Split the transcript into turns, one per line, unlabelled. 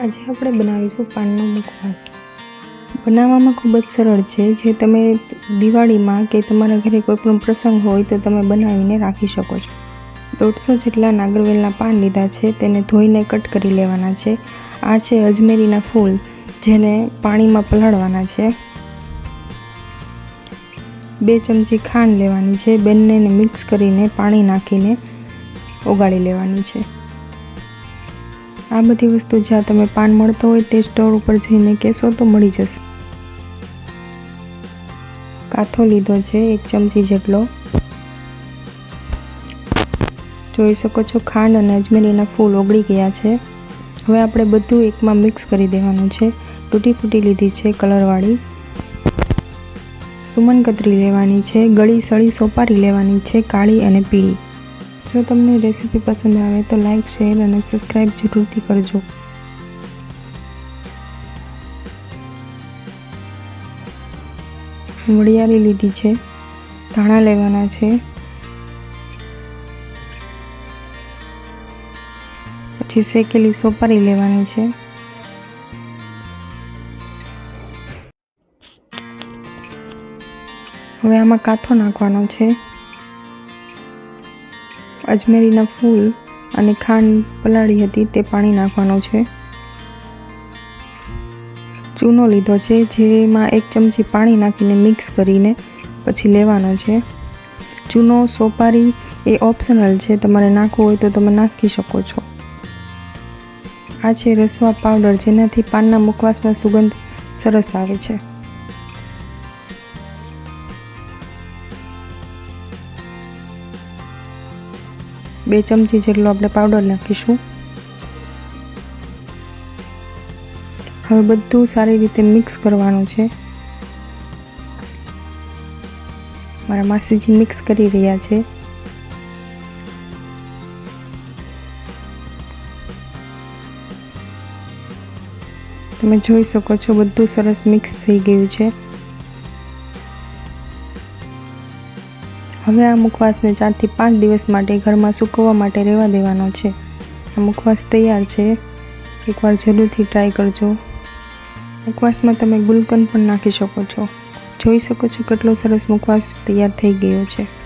આજે આપણે બનાવીશું પાનનો મુખવાસ બનાવવામાં ખૂબ જ સરળ છે. જે તમે દિવાળીમાં કે તમારા ઘરે કોઈ પણ પ્રસંગ હોય તો તમે બનાવીને રાખી શકો છો. દોઢસો જેટલા નાગરવેલના પાન લીધા છે. તેને ધોઈને કટ કરી લેવાના છે. આ છે અજમેરીના ફૂલ, જેને પાણીમાં પલાળવાના છે. બે ચમચી ખાંડ લેવાની છે. બંનેને મિક્સ કરીને પાણી નાખીને ઓગાળી લેવાની છે. આ બધી વસ્તુ જ્યાં તમે પાન મળતો હોય તે સ્ટોર ઉપર જઈને કહેશો તો મળી જશે. કાથો લીધો છે એક ચમચી જેટલો. જોઈ શકો છો ખાંડ અને અજમેરીના ફૂલ ઓગળી ગયા છે. હવે આપણે બધું એકમાં મિક્સ કરી દેવાનું છે. તૂટી ફૂટી લીધી છે કલરવાળી. સુમન કતરી લેવાની છે, ગળી સળી સોપારી લેવાની છે, કાળી અને પીળી. જો તમને રેસીપી પસંદ આવે તો લાઈક શેર અને સબસ્ક્રાઈબ જરૂરથી કરજો. વડિયાળી લીધી છે, ધાણા લેવાના છે. પછી શેકેલી સોપારી લેવાની છે. હવે આમાં કાથો નાખવાનો છે. અજમેરીના ફૂલ અને ખાંડ પલાળી હતી તે પાણી નાખવાનું છે. ચૂનો લીધો છે, જેમાં એક ચમચી પાણી નાખીને મિક્સ કરીને પછી લેવાનો છે. ચૂનો સોપારી એ ઓપ્શનલ છે, તમારે નાખવું હોય તો તમે નાખી શકો છો. આ છે રસવા પાવડર, જેનાથી પાનના મુખવાસમાં સુગંધ સરસ આવે છે. બે ચમચી જેટલો આપણે પાવડર નાખીશું. હવે બધું સારી રીતે મિક્સ કરવાનું છે. મારા માસીજી મિક્સ કરી રહ્યા છે. તમે જોઈ શકો છો બધું સરસ મિક્સ થઈ ગયું છે. હવે આ મુખવાસને ચારથી પાંચ દિવસ માટે ઘરમાં સૂકવવા માટે રહેવા દેવાનો છે. આ મુખવાસ તૈયાર છે. એકવાર જરૂરથી ટ્રાય કરજો. મુખવાસમાં તમે ગુલકંદ પણ નાખી શકો છો. જોઈ શકો છો કેટલો સરસ મુખવાસ તૈયાર થઈ ગયો છે.